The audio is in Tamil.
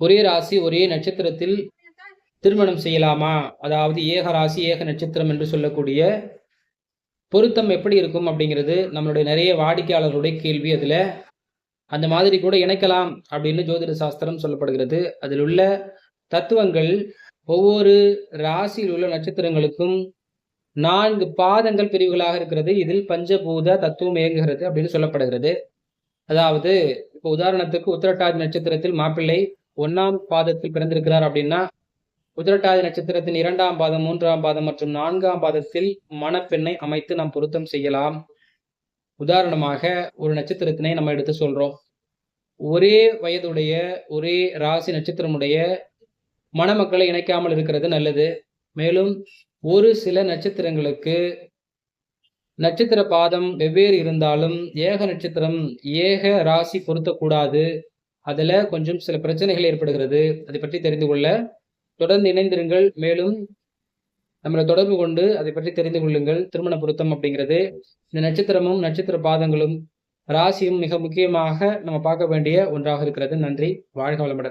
ஒரே ராசி ஒரே நட்சத்திரத்தில் திருமணம் செய்யலாமா? அதாவது ஏக ராசி ஏக நட்சத்திரம் என்று சொல்லக்கூடிய பொருத்தம் எப்படி இருக்கும் அப்படிங்கிறது நம்மளுடைய நிறைய வாடிக்கையாளர்களுடைய கேள்வி அதில். அந்த மாதிரி கூட இணைக்கலாம் அப்படின்னு ஜோதிட சாஸ்திரம் சொல்லப்படுகிறது. அதில் உள்ள தத்துவங்கள் ஒவ்வொரு ராசியில் உள்ள நட்சத்திரங்களுக்கும் நான்கு பாதங்கள் பிரிவுகளாக இருக்கிறது. இதில் பஞ்சபூத தத்துவம் இயங்குகிறது அப்படின்னு சொல்லப்படுகிறது. அதாவது இப்போ உதாரணத்துக்கு உத்திரட்டாதி நட்சத்திரத்தில் மாப்பிள்ளை ஒன்னாம் பாதத்தில் பிறந்திருக்கிறார் அப்படின்னா உதிரட்டாதி நட்சத்திரத்தின் இரண்டாம் பாதம் மூன்றாம் பாதம் மற்றும் நான்காம் பாதத்தில் மணப்பெண்ணை அமைத்து நாம் பொருத்தம் செய்யலாம். உதாரணமாக ஒரு நட்சத்திரத்தினை நம்ம எடுத்து சொல்றோம். ஒரே வயதுடைய ஒரே ராசி நட்சத்திரமுடைய மணமக்களை இணைக்காமல் இருக்கிறது நல்லது. மேலும் ஒரு சில நட்சத்திரங்களுக்கு நட்சத்திர பாதம் வெவ்வேறு இருந்தாலும் ஏக நட்சத்திரம் ஏக ராசி பொருத்தக்கூடாது. அதுல கொஞ்சம் சில பிரச்சனைகள் ஏற்படுகிறது. அதை பற்றி தெரிந்து கொள்ள தொடர்ந்து இணைந்திருங்கள். மேலும் நம்மளை தொடர்பு கொண்டு அதை பற்றி தெரிந்து கொள்ளுங்கள். திருமண பொருத்தம் அப்படிங்கிறது. இந்த நட்சத்திரமும் நட்சத்திர பாதங்களும் ராசியும் மிக முக்கியமாக நம்ம பார்க்க வேண்டிய ஒன்றாக இருக்கிறது. நன்றி. வாழ்க வளமுடன்.